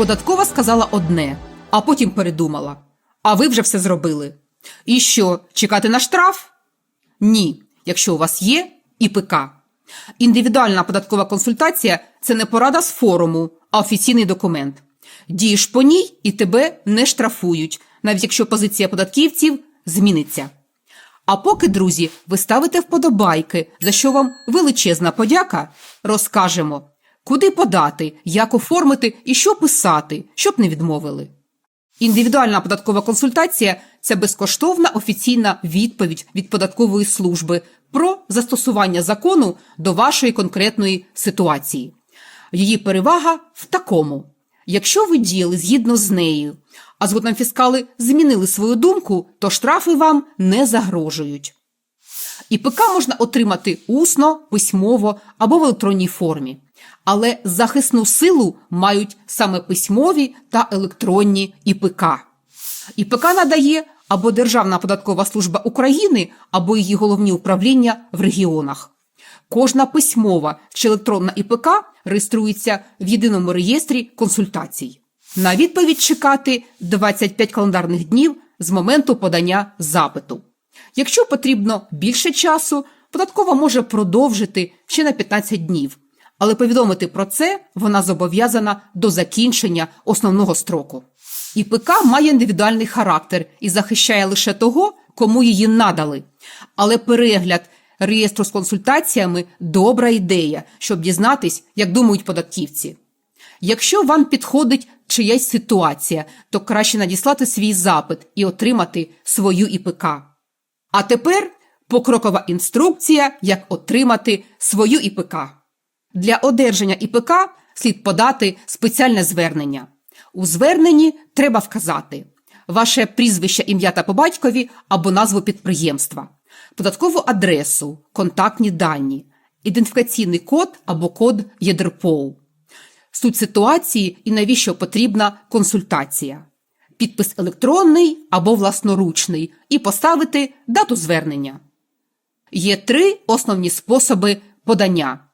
Податкова сказала одне, а потім передумала. А ви вже все зробили. І що, чекати на штраф? Ні, якщо у вас є ІПК. Індивідуальна податкова консультація це не порада з форуму, а офіційний документ. Дієш по ній і тебе не штрафують, навіть якщо позиція податківців зміниться. А поки, друзі, ви ставите вподобайки, за що вам величезна подяка, розкажемо, куди подати, як оформити і що писати, щоб не відмовили. Індивідуальна податкова консультація це безкоштовна офіційна відповідь від податкової служби про застосування закону до вашої конкретної ситуації. Її перевага в такому: якщо ви діяли згідно з нею, а згодом фіскали змінили свою думку, то штрафи вам не загрожують. ІПК можна отримати усно, письмово або в електронній формі. Але захисну силу мають саме письмові та електронні ІПК. ІПК надає або Державна податкова служба України, або її головні управління в регіонах. Кожна письмова чи електронна ІПК реєструється в єдиному реєстрі консультацій. На відповідь чекати 25 календарних днів з моменту подання запиту. Якщо потрібно більше часу, податкова може продовжити ще на 15 днів, але повідомити про це вона зобов'язана до закінчення основного строку. ІПК має індивідуальний характер і захищає лише того, кому її надали. Але перегляд реєстру з консультаціями добра ідея, щоб дізнатись, як думають податківці. Якщо вам підходить чиясь ситуація, то краще надіслати свій запит і отримати свою ІПК. А тепер покрокова інструкція, як отримати свою ІПК. Для одержання ІПК слід подати спеціальне звернення. У зверненні треба вказати ваше прізвище, ім'я та по батькові або назву підприємства, податкову адресу, контактні дані, ідентифікаційний код або код ЄДРПОУ, суть ситуації і навіщо потрібна консультація, підпис електронний або власноручний і поставити дату звернення. Є три основні способи подання.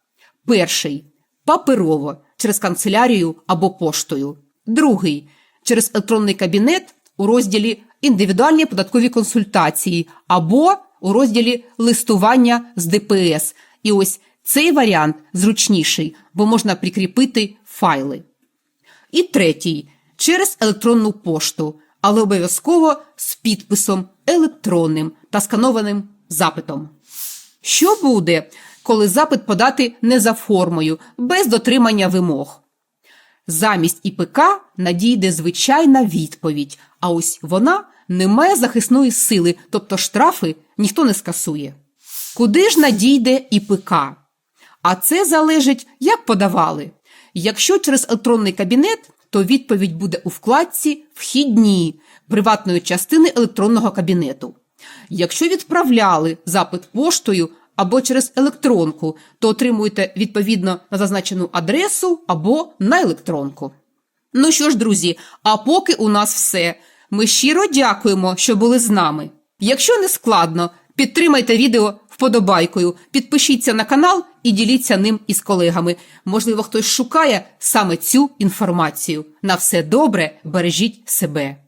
Перший паперово через канцелярію або поштою. Другий через електронний кабінет у розділі індивідуальні податкові консультації або у розділі листування з ДПС. І ось цей варіант зручніший, бо можна прикріпити файли. І третій через електронну пошту, але обов'язково з підписом електронним та сканованим запитом. Що буде, коли запит подати не за формою, без дотримання вимог? Замість ІПК надійде звичайна відповідь, а ось вона не має захисної сили, тобто штрафи ніхто не скасує. Куди ж надійде ІПК? А це залежить, як подавали. Якщо через електронний кабінет, то відповідь буде у вкладці Вхідні приватної частини електронного кабінету. Якщо відправляли запит поштою або через електронку, то отримуєте відповідно на зазначену адресу або на електронку. Ну що ж, друзі, а поки у нас все. Ми щиро дякуємо, що були з нами. Якщо не складно, підтримайте відео вподобайкою, підпишіться на канал і діліться ним із колегами. Можливо, хтось шукає саме цю інформацію. На все добре, бережіть себе.